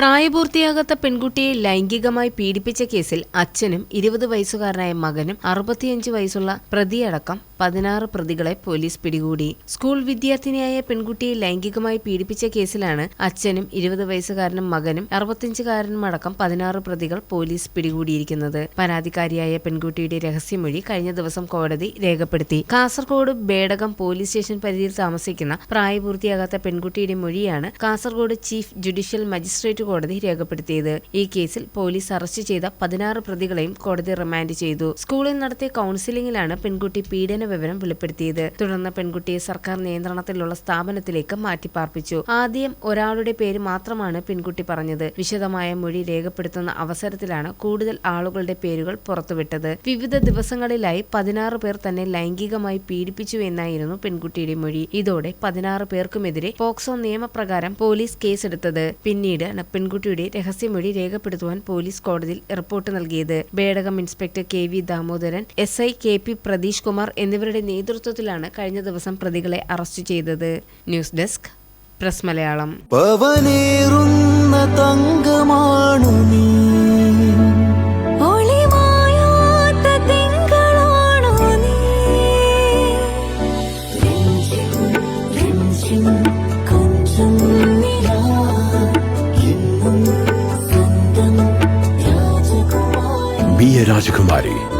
പ്രായപൂർത്തിയാകാത്ത പെൺകുട്ടിയെ ലൈംഗികമായി പീഡിപ്പിച്ച കേസിൽ അച്ഛനും ഇരുപത് വയസ്സുകാരനായ മകനും അറുപത്തിയഞ്ച് വയസ്സുള്ള പ്രതിയടക്കം പതിനാറ് പ്രതികളെ പോലീസ് പിടികൂടി. സ്കൂൾ വിദ്യാർത്ഥിനിയായ പെൺകുട്ടിയെ ലൈംഗികമായി പീഡിപ്പിച്ച കേസിലാണ് അച്ഛനും ഇരുപത് വയസ്സുകാരനും മകനും അറുപത്തിയഞ്ചുകാരനും അടക്കം പതിനാറ് പ്രതികൾ പോലീസ് പിടികൂടിയിരിക്കുന്നത്. പരാതിക്കാരിയായ പെൺകുട്ടിയുടെ രഹസ്യമൊഴി കഴിഞ്ഞ ദിവസം കോടതി രേഖപ്പെടുത്തി. കാസർഗോഡ് ബേഡകം പോലീസ് സ്റ്റേഷൻ പരിധിയിൽ താമസിക്കുന്ന പ്രായപൂർത്തിയാകാത്ത പെൺകുട്ടിയുടെ മൊഴിയാണ് കാസർഗോഡ് ചീഫ് ജുഡീഷ്യൽ മജിസ്ട്രേറ്റ് കോടതി രേഖപ്പെടുത്തിയത്. ഈ കേസിൽ പോലീസ് അറസ്റ്റ് ചെയ്ത പതിനാറ് പ്രതികളെയും കോടതി റിമാൻഡ് ചെയ്തു. സ്കൂളിൽ നടത്തിയ കൌൺസിലിംഗിലാണ് പെൺകുട്ടി പീഡന വിവരം വെളിപ്പെടുത്തിയത്. തുടർന്ന് പെൺകുട്ടിയെ സർക്കാർ നിയന്ത്രണത്തിലുള്ള സ്ഥാപനത്തിലേക്ക് മാറ്റിപ്പാർപ്പിച്ചു. ആദ്യം ഒരാളുടെ പേര് മാത്രമാണ് പെൺകുട്ടി പറഞ്ഞത്. വിശദമായ മൊഴി രേഖപ്പെടുത്തുന്ന അവസരത്തിലാണ് കൂടുതൽ ആളുകളുടെ പേരുകൾ പുറത്തുവിട്ടത്. വിവിധ ദിവസങ്ങളിലായി പതിനാറ് പേർ തന്നെ ലൈംഗികമായി പീഡിപ്പിച്ചു എന്നായിരുന്നു പെൺകുട്ടിയുടെ മൊഴി. ഇതോടെ പതിനാറ് പേർക്കുമെതിരെ പോക്സോ നിയമപ്രകാരം പോലീസ് കേസെടുത്തത്. പിന്നീട് പെൺകുട്ടിയുടെ രഹസ്യമൊഴി രേഖപ്പെടുത്തുവാൻ പോലീസ് കോടതിയിൽ റിപ്പോർട്ട് നൽകിയത്. Bedakam inspector K V Damodaran S I K P Pratheesh Kumar എന്നിവരുടെ നേതൃത്വത്തിലാണ് കഴിഞ്ഞ ദിവസം പ്രതികളെ അറസ്റ്റ് ചെയ്തത്. News desk press Malayalam. തങ്കമാണു നീ. രാജകുമാരി.